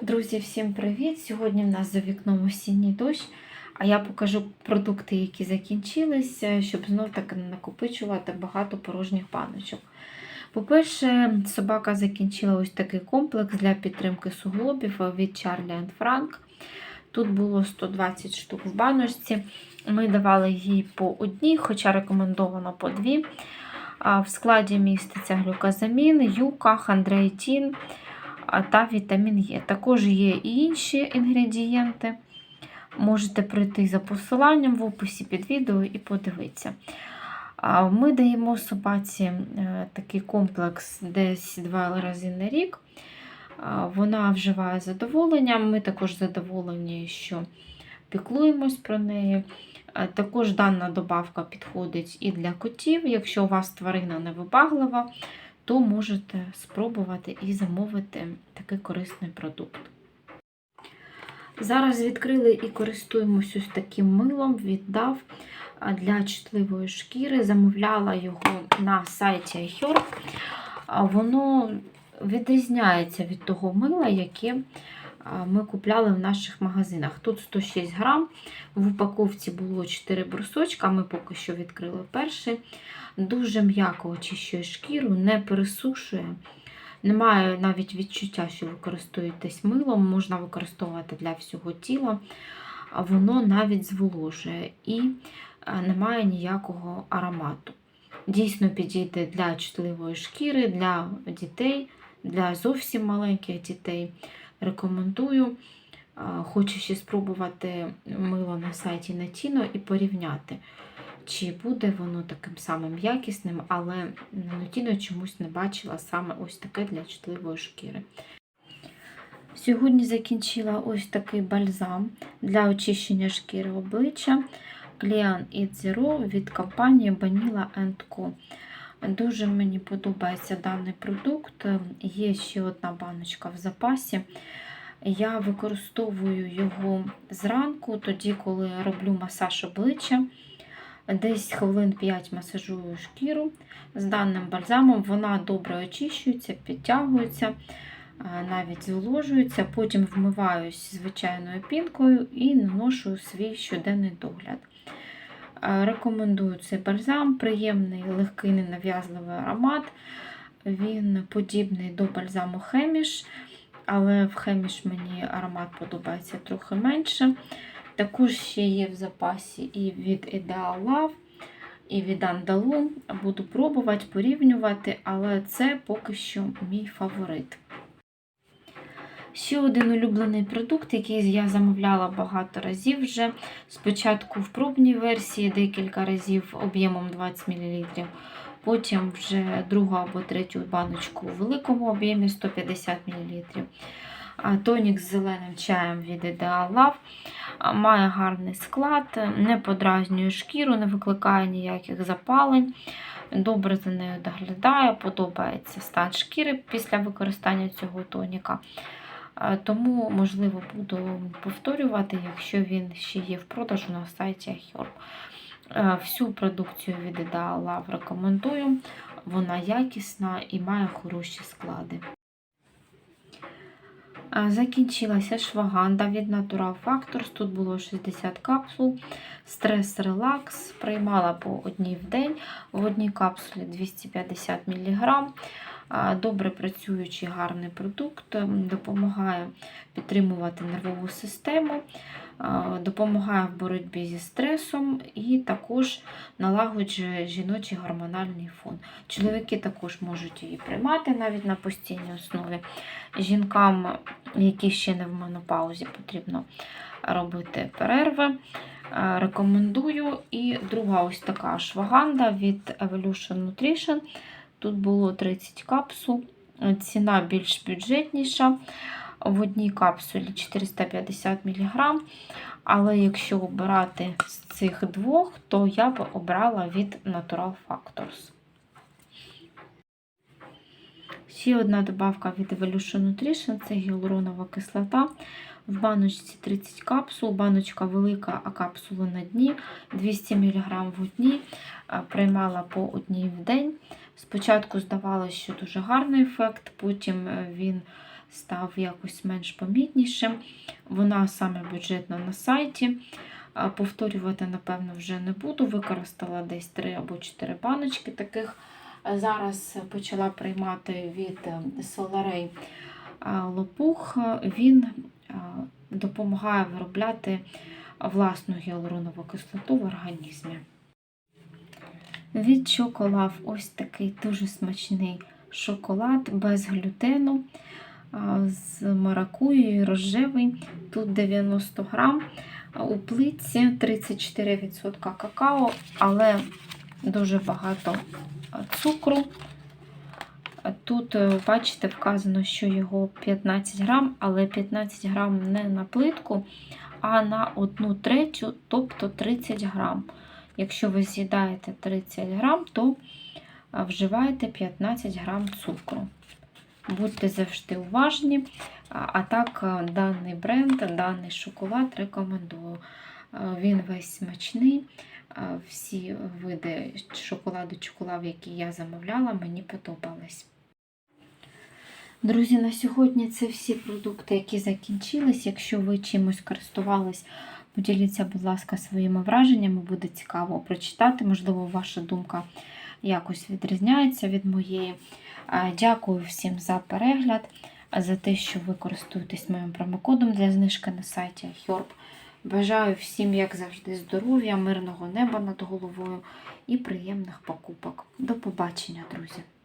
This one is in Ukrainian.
Друзі, всім привіт! Сьогодні в нас за вікном осінній дощ, а я покажу продукти, які закінчилися, щоб знов таки не накопичувати багато порожніх баночок. По-перше, собака закінчила ось такий комплекс для підтримки суглобів від Charlie Frank. Тут було 120 штук в баночці. Ми давали їй по одній, хоча рекомендовано по дві. В складі міститься глюказамін, юка, хандреїтін а, та вітамін Е. Також є і інші інгредієнти. Можете прийти за посиланням в описі під відео і подивитися. Ми даємо собаці е, такий комплекс десь два рази на рік. Вона вживає з задоволенням. Ми також задоволені, що піклуємось про неї. Також дана добавка підходить і для котів. Якщо у вас тварина невибаглива, то можете спробувати і замовити такий корисний продукт. Зараз відкрили і користуємось ось таким милом, віддав для чутливої шкіри. Замовляла його на сайті iHerb. Воно відрізняється від того мила, яке ми купляли в наших магазинах. Тут 106 грам, в упаковці було 4 брусочка, ми поки що відкрили перший. Дуже м'яко очищує шкіру, не пересушує. Немає навіть відчуття, що ви користуєтесь милом, можна використовувати для всього тіла, воно навіть зволожує і е, немає ніякого аромату. Дійсно підійде для чутливої шкіри, для дітей, для зовсім маленьких дітей. Рекомендую. Е, Хочу ще спробувати мило на сайті Natino і порівняти, чи буде воно таким самим якісним, але на Natino чомусь не бачила саме ось таке для чутливої шкіри. Сьогодні закінчила ось такий бальзам для очищення шкіри обличчя Clean It Zero від компанії Vanilla Co. Дуже мені подобається даний продукт. Є ще одна баночка в запасі. Я використовую його зранку, тоді, коли роблю масаж обличчя. Десь хвилин 5 масажую шкіру з даним бальзамом. Вона добре очищується, підтягується, навіть зволожується. Потім вмиваюсь звичайною пінкою і наношу свій щоденний догляд. Рекомендую цей бальзам, приємний, легкий, ненав'язливий аромат. Він подібний до бальзаму Хеміш, але в Хеміш мені аромат подобається трохи менше. Також ще є в запасі і від Ideal Love, і від Andalou. Буду пробувати, порівнювати, але це поки що мій фаворит. Ще один улюблений продукт, який я замовляла багато разів вже. Спочатку в пробній версії декілька разів об'ємом 20 мл. Потім вже другу або третю баночку у великому об'ємі 150 мл. Тонік з зеленим чаєм від Ideal Love. Має гарний склад, не подразнює шкіру, не викликає ніяких запалень. Добре за нею доглядає, подобається стан шкіри після використання цього тоніка. Тому, можливо, буду повторювати, якщо він ще є в продажу на сайті iHerb. Всю продукцію від Ideal Love рекомендую. Вона якісна і має хороші склади. Закінчилася шваганда від Natural Factors. Тут було 60 капсул. Стрес релакс. Приймала по одній в день. В одній капсулі 250 мг. Добре працюючий гарний продукт, допомагає підтримувати нервову систему, допомагає в боротьбі зі стресом і також налагоджує жіночий гормональний фон. Чоловіки також можуть її приймати навіть на постійній основі. Жінкам, які ще не в менопаузі, потрібно робити перерви. Рекомендую. І друга ось така шваганда від Evolution Nutrition. Тут було 30 капсул, ціна більш бюджетніша. В одній капсулі 450 мг. Але якщо обирати з цих двох, то я б обрала від Natural Factors. Ще одна добавка від Evolution Nutrition це гіалуронова кислота. В баночці 30 капсул, баночка велика, а капсули на дні, 200 мг в одній, приймала по одній в день. Спочатку здавалося, що дуже гарний ефект, потім він став якось менш помітнішим. Вона саме бюджетна на сайті. Повторювати, напевно, вже не буду. Використала десь 3 або 4 баночки таких. Зараз почала приймати від Соларей лопух. Він допомагає виробляти власну гіалуронову кислоту в організмі. Від Чоколав ось такий дуже смачний шоколад без глютену з маракуєю рожевий. Тут 90 грам. У плитці 34% какао, але дуже багато цукру. Тут, е, бачите, вказано, що його 15 грам, але 15 грам не на плитку, а на 1 третю, тобто 30 грам. Якщо ви з'їдаєте 30 грам, то а, вживаєте 15 грам цукру. Будьте завжди уважні. А так, даний бренд, даний шоколад рекомендую. Він весь смачний. Всі види шоколаду чоколад, які я замовляла, мені подобались. Друзі, на сьогодні це всі продукти, які закінчились. Якщо ви чимось користувались, поділіться, будь ласка, своїми враженнями. Буде цікаво прочитати. Можливо, ваша думка якось відрізняється від моєї. Дякую всім за перегляд, за те, що ви користуєтесь моїм промокодом для знижки на сайті Herb. Бажаю всім, як завжди, здоров'я, мирного неба над головою і приємних покупок. До побачення, друзі!